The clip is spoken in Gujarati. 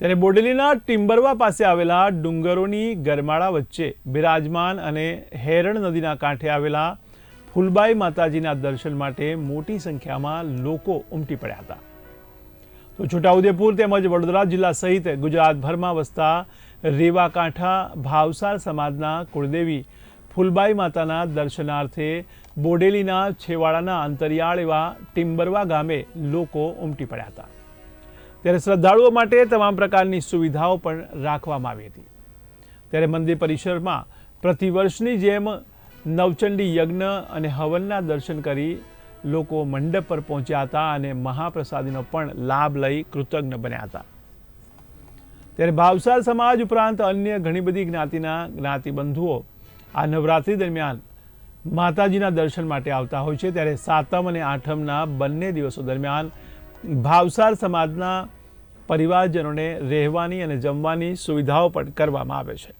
ત્યારે બોડેલીના ટિમ્બરવા પાસે આવેલા ડુંગરોની ગરમાળા વચ્ચે બિરાજમાન અને હેરણ નદીના કાંઠે આવેલા ફૂલબાઈ માતાજીના દર્શન માટે મોટી સંખ્યામાં લોકો ઉમટી પડ્યા હતા. તો છોટાઉદેપુર તેમજ વડોદરા જિલ્લા સહિત ગુજરાતભરમાં વસતા રેવા કાંઠા ભાવસાર સમાજના કુળદેવી ફૂલબાઈ માતાના દર્શનાર્થે બોડેલીના છેવાડાના અંતરિયાળ એવા ટિમ્બરવા ગામે લોકો ઉમટી પડ્યા હતા. ત્યારે શ્રદ્ધાળુઓ માટે તમામ પ્રકારની સુવિધાઓ પણ રાખવામાં આવી હતી. ત્યારે મંદિર પરિસરમાં પ્રતિવર્ષની જેમ નવચંડી યજ્ઞ અને હવનના દર્શન કરી લોકો મંડપ પર પહોંચ્યા હતા અને મહાપ્રસાદીનો પણ લાભ લઈ કૃતજ્ઞ બન્યા હતા. ત્યારે ભાવસાર સમાજ ઉપરાંત અન્ય ઘણી બધી જ્ઞાતિના જ્ઞાતિબંધુઓ આ નવરાત્રિ દરમિયાન માતાજીના દર્શન માટે આવતા હોય છે. ત્યારે સાતમ અને આઠમના બંને દિવસો દરમિયાન ભાવસાર સમાજના પરિવારજનોને રહેવાની અને જમવાની સુવિધાઓ પણ કરવામાં આવે છે.